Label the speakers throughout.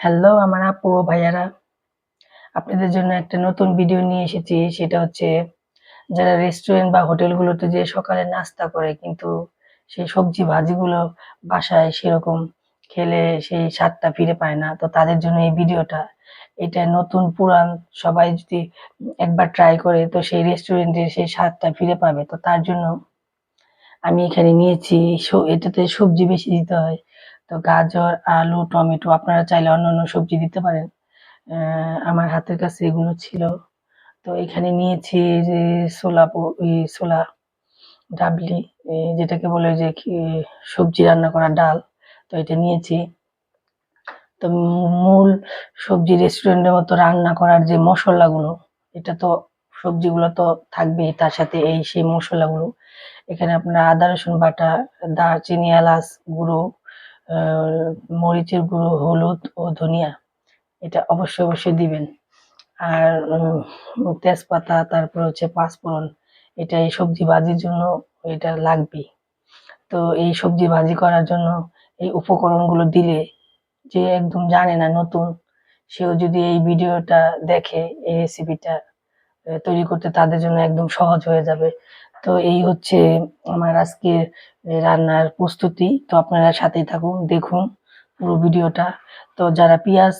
Speaker 1: Hello আমার আপু ভাইয়ারা। আপনাদের জন্য একটা নতুন ভিডিও নিয়ে এসেছি, সেটা হচ্ছে যারা রেস্টুরেন্ট বা হোটেলগুলোতে যে সকালে নাস্তা করে, কিন্তু সেই সবজি ভাজিগুলো বাসায় সেরকম খেলে সেই স্বাদটা ফিরে পায় না। তো তাদের জন্য এই ভিডিওটা এটা নতুন, পুরান, সবাই যদি একবার ট্রাই করে, তো সেই রেস্টুরেন্টের সেই স্বাদটা ফিরে পাবে। তো তার জন্য আমি এখানে নিয়েছি এটাতে সবজি বেশি দিতে হয়। তো গাজর, আলু, টমেটো আপনারা চাইলে অন্য অন্য সবজি দিতে পারেন। আমার হাতের কাছে এগুলো ছিল। তো এখানে নিয়েছি যে ছোলা ছোলা ডাবলি যেটাকে বলে যে সবজি রান্না করা ডাল, তো এটা নিয়েছি। তো মূল সবজি রেস্টুরেন্টের মতো রান্না করার যে মশলাগুলো, এটা তো সবজিগুলো তো থাকবেই, তার সাথে এই সেই মশলাগুলো। এখানে আপনার আদা, রসুন বাটা, দারচিনি, এলাচ, গুঁড়ো মরিচের গুঁড়ো, হলুদ ও ধনিয়া, এটা অবশ্যই অবশ্যই দিবেন। আর তেজপাতা, তারপর হচ্ছে পাঁচফোড়ন, এটা এই সবজি ভাজির জন্য এটা লাগবেই। তো এই সবজি ভাজি করার জন্য এই উপকরণগুলো দিলে যে একদম জানে না নতুন, সেও যদি এই ভিডিওটা দেখে, এই রেসিপিটা তৈরি করতে তাদের জন্য একদম সহজ হয়ে যাবে। তো এই হচ্ছে আমার আজকের আহ, রান্নার প্রস্তুতি। তো আপনারা সাথেই থাকুন দেখুন পুরো ভিডিওটা। তো যারা পেঁয়াজ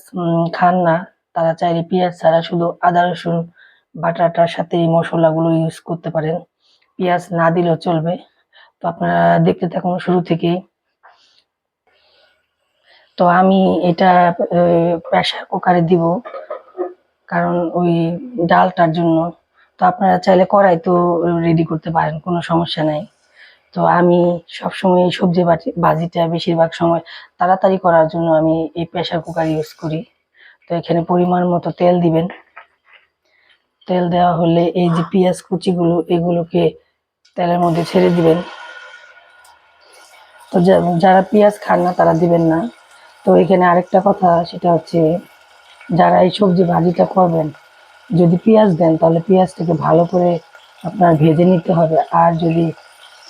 Speaker 1: খান না তারা চাইলে পেঁয়াজ ছাড়া শুধু আদা রসুন বাটাটার সাথে এই মশলাগুলো ইউজ করতে পারেন। পেঁয়াজ না দিলেও চলবে। তো আপনারা দেখতে থাকুন শুরু থেকেই। তো আমি এটা প্রেসার কুকারে দিব কারণ ওই ডালটার জন্য। তো আপনারা চাইলে কড়াই তো রেডি করতে পারেন, কোনো সমস্যা নাই। তো আমি সবসময় এই সবজি বাজি ভাজিটা বেশিরভাগ সময় তাড়াতাড়ি করার জন্য আমি এই প্রেশার কুকার ইউজ করি। তো এখানে পরিমাণ মতো তেল দিবেন। তেল দেওয়া হলে এই যে পেঁয়াজ কুচিগুলো, এগুলোকে তেলের মধ্যে ছেড়ে দিবেন। তো যারা পেঁয়াজ খান না, তারা দিবেন না। তো এখানে আরেকটা কথা, সেটা হচ্ছে যারা এই সবজি ভাজিটা করবেন যদি পেঁয়াজ দেন, তাহলে পেঁয়াজটাকে ভালো করে আপনার ভেজে নিতে হবে। আর যদি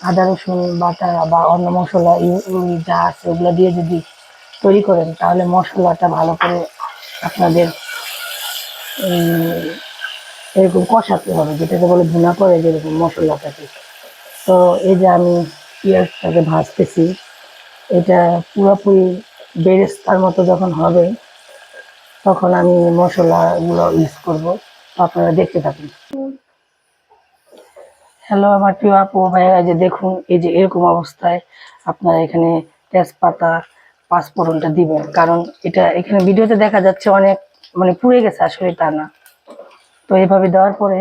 Speaker 1: আদা, রসুন, বাটা বা অন্য মশলা যা আছে, ওগুলো দিয়ে যদি তৈরি করেন, তাহলে মশলাটা ভালো করে আপনাদের এরকম কষাতে হবে, যেটাকে বলে ভুনা করে যেরকম মশলাটাকে। তো এই যে আমি পেঁয়াজটাকে ভাজতেছি, এটা পুরোপুরি বেরেস্তার মতো যখন হবে, তখন আমি মশলাগুলো ইউজ করব। আপনারা দেখতে থাকুন। হ্যালো আমার প্রিয় আপু ভাইয়েরা যে দেখুন, এই যে এরকম অবস্থায় আপনারা এখানে তেজপাতা পাঁচফোড়নটা দিবেন। কারণ এটা এখানে ভিডিওতে দেখা যাচ্ছে অনেক মানে পুড়ে গেছে, আসলে তা না। তো এভাবে দেওয়ার পরে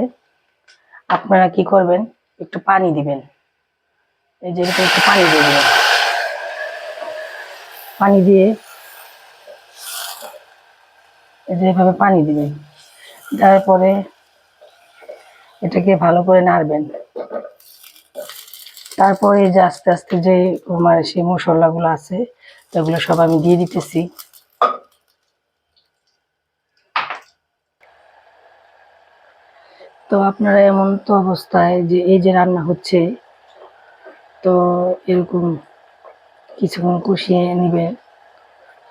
Speaker 1: আপনারা কি করবেন? একটু পানি দিবেন। এই যে এরকম একটু পানি দিয়ে দিবেন। পানি দিয়ে এই যে এভাবে পানি দিবেন। দেওয়ার পরে এটাকে ভালো করে নাড়বেন। তারপরে যে আস্তে আস্তে যে আমার সেই মশলাগুলো আছে সেগুলো সব আমি দিয়ে দিতেছি। তো আপনারা এমন তো অবস্থায় যে এই যে রান্না হচ্ছে, তো এরকম কিছুক্ষণ কষিয়ে নেবেন।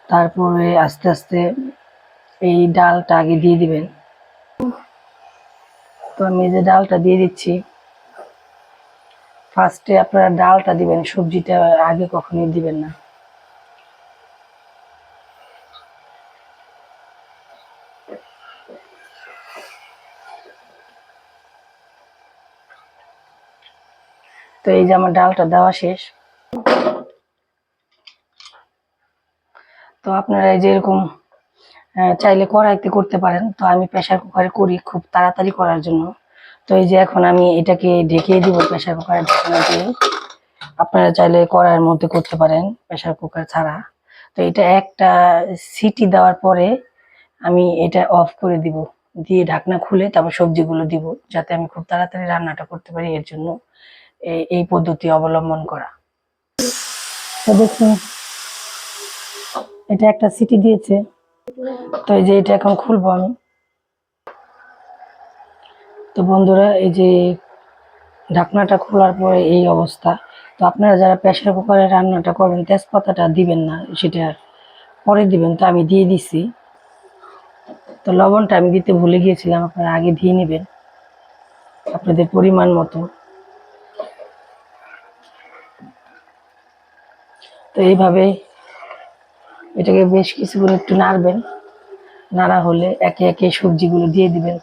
Speaker 1: তারপরে আস্তে আস্তে এই ডালটা আগে দিয়ে দিবেন। তো আমি যে ডালটা দিয়ে দিচ্ছি। ফার্স্টে আপনারা ডালটা দিবেন, সবজিটা আগে কখনোই দিবেন না। তো এই যে আমার ডালটা দেওয়া শেষ। তো আপনারা এই যে এরকম চাইলে কড়াইতে করতে পারেন। তো আমি প্রেশার কুকারে করি খুব তাড়াতাড়ি করার জন্য। তো এই যে এখন আমি এটাকে ঢেকে দিব প্রেশার কুকারে ঢাকনা আপনারা চাইলে কড়াইয়ের মধ্যে করতে পারেন প্রেশার কুকার ছাড়া। তো এটা একটা সিটি দেওয়ার পরে আমি এটা অফ করে দিব। দিয়ে ঢাকনা খুলে তারপর সবজিগুলো দিব, যাতে আমি খুব তাড়াতাড়ি রান্নাটা করতে পারি এর জন্য। এই পদ্ধতি অবলম্বন করা। তো দেখুন, এটা একটা সিটি দিয়েছে। তো এই যে এটা এখন খুলবো আমি। তো বন্ধুরা, এই যে ঢাকনাটা খোলার পরে এই অবস্থা। তো আপনারা যারা প্রেসার কুকারে রান্নাটা করবেন তেজপাতাটা দিবেন না, সেটা পরে দিবেন। তো আমি দিয়ে দিছি। তো লবণটা আমি দিতে ভুলে গিয়েছিলাম, আপনারা আগে দিয়ে নেবেন। আপনাদের পরিমাণ মতো। তো এইভাবে এটাকে বেশ কিছুক্ষণ একটু নাড়বেন। নাড়া হলে একে একে সবজিগুলো দিয়ে দিবেন।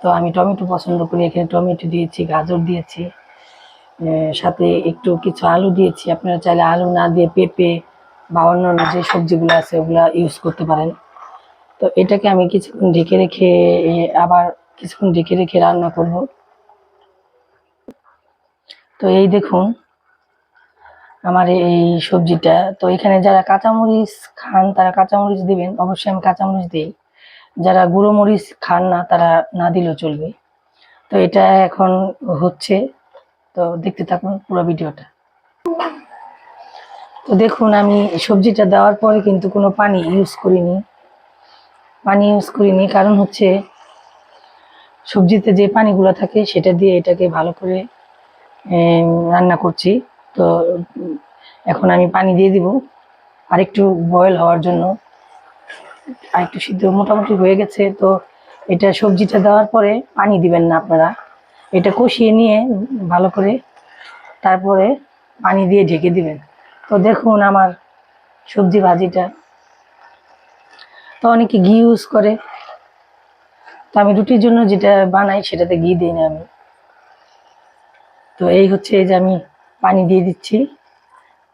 Speaker 1: তো আমি টমেটো পছন্দ করি, এখানে টমেটো দিয়েছি, গাজর দিয়েছি সাথে একটু কিছু আলু দিয়েছি। আপনারা চাইলে আলু না দিয়ে পেঁপে বা অন্যান্য যে সবজিগুলো আছে, ওগুলা ইউজ করতে পারেন। তো এটাকে আমি কিছুক্ষণ ঢেকে রেখে আবার কিছুক্ষণ ঢেকে রেখে রান্না করব। তো এই দেখুন আমার এই সবজিটা। তো এখানে যারা কাঁচামরিচ খান, তারা কাঁচামরিচ দিবেন। অবশ্যই আমি কাঁচামরিচ দিই। যারা গুঁড়ো মরিচ খান না, তারা না দিলেও চলবে। তো এটা এখন হচ্ছে। তো দেখতে থাকুন পুরো ভিডিওটা। তো দেখুন, আমি সবজিটা দেওয়ার পরে কিন্তু কোনো পানি ইউজ করিনি। পানি ইউজ করিনি, কারণ হচ্ছে সবজিতে যে পানিগুলো থাকে, সেটা দিয়ে এটাকে ভালো করে রান্না করছি। তো এখন আমি পানি দিয়ে দিব। আরেকটু বয়েল হওয়ার জন্য। আরেকটু সিদ্ধ মোটামুটি হয়ে গেছে, তো এটা সবজিটা দেওয়ার পরে পানি দিবেন না আপনারা। এটা কষিয়ে নিয়ে, ভালো করে তারপরে পানি দিয়ে ঢেকে দিবেন। তো দেখুন আমার সবজি ভাজিটা। তো অনেকে ঘি ইউজ করে। তো আমি রুটির জন্য যেটা বানাই সেটাতে ঘি দিই না আমি। তো এই হচ্ছে এই যে আমি পানি দিয়ে দিচ্ছি।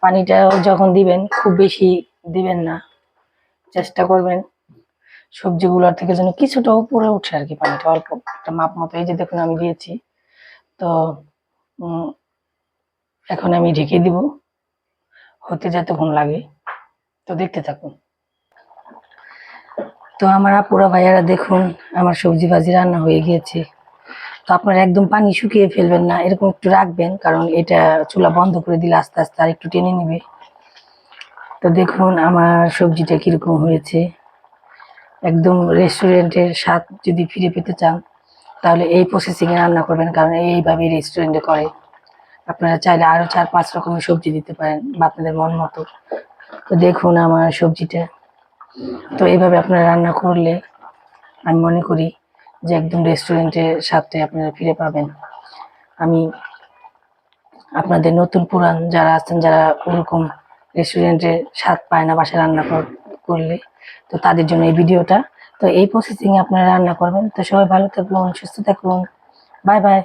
Speaker 1: পানিটা যখন দিবেন, খুব বেশি দিবেন না। চেষ্টা করবেন সবজিগুলোর থেকে যেন কিছুটা উপরে উঠে আর কি পানিটা, অল্প একটা মাপ মতো। এই যে দেখুন, আমি দিয়েছি। তো এখন আমি ঢেকে দিব। হতে যতক্ষণ লাগে। তো দেখতে থাকুন। তো আমার আপুরা, ভাইয়ারা দেখুন, আমার সবজি ভাজি রান্না হয়ে গিয়েছে। তো আপনারা একদম পানি শুকিয়ে ফেলবেন না, এরকম একটু রাখবেন, কারণ এটা চুলা বন্ধ করে দিলে আস্তে আস্তে আর একটু টেনে নেবে। তো দেখুন আমার সবজিটা কীরকম হয়েছে। একদম রেস্টুরেন্টের স্বাদ যদি ফিরে পেতে চান, তাহলে এই প্রসেসিংয়ে রান্না করবেন, কারণ এইভাবে রেস্টুরেন্টে করে। আপনারা চাইলে আরও চার পাঁচ রকমের সবজি দিতে পারেন, বা আপনাদের মন মতো। তো দেখুন আমার সবজিটা। তো এইভাবে আপনারা রান্না করলে, আমি মনে করি যে একদম রেস্টুরেন্টের সাথে আপনারা ফিরে পাবেন। আমি আপনাদের নতুন পুরান যারা আছেন, যারা ওরকম রেস্টুরেন্টের স্বাদ পায় না, বাসায় রান্না কর- করলে, তো তাদের জন্য এই ভিডিওটা। তো এই প্রসেসিং আপনারা রান্না করবেন। তো সবাই ভালো থাকুন সুস্থ থাকুন বাই বাই।